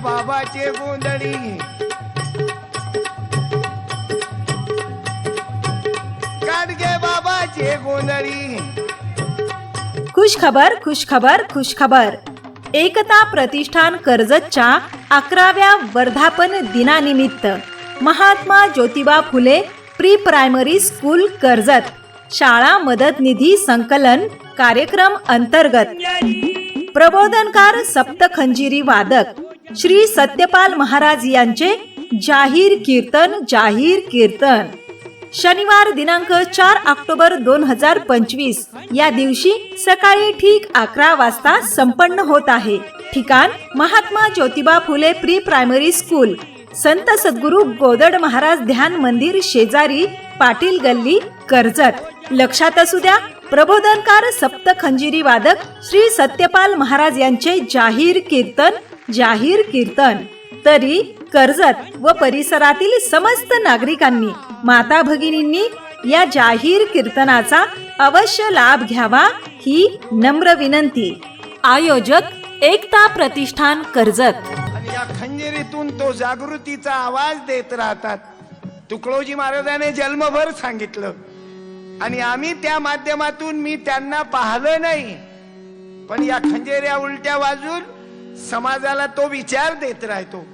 बाबाचे गोंधळी. गाडगे बाबाचे गोंधळी. खुश खबर खुश खबर खुश खबर एकता प्रतिष्ठान कर्जतच्या अकराव्या वर्धापन दिनानिमित्त Mahatma Jyotiba Phule pre primary school Karjat शाळा मदत निधी संकलन कार्यक्रम अंतर्गत. प्रबोधनकार सप्तखंजिरी वादक. श्री सत्यपाल महाराज यांचे जाहीर कीर्तन जाहीर कीर्तन. शनिवार दिनांक चार ऑक्टोबर दोन हजार पंचवीस या दिवशी सकाळी ठीक अकरा वाजता संपन्न होत आहे. ठिकाण Mahatma Jyotiba Phule pre primary school. संत सद्गुरू गोदड महाराज ध्यान मंदिर शेजारी पाटील गल्ली कर्जत. लक्षात असू द्या प्रबोधनकार सप्त खंजिरी वादक श्री सत्यपाल महाराज यांचे जाहीर कीर्तन जाहीर कीर्तन. तरी कर्जत व परिसरातील समस्त नागरिकांनी माता भगिनींनी या जाहीर कीर्तनाचा अवश्य लाभ घ्यावा ही नम्र विनंती. आयोजक एकता प्रतिष्ठान कर्जत. आणि या खंजेरीतून तो जागृतीचा आवाज देत राहतात. तुकडोजी महाराजाने जन्मभर सांगितलं. आणि आम्ही त्या माध्यमातून मी त्यांना पाहिलं नाही. पण या खंजेऱ्या उलट्या वाजून समाजाला तो विचार देत राहतो.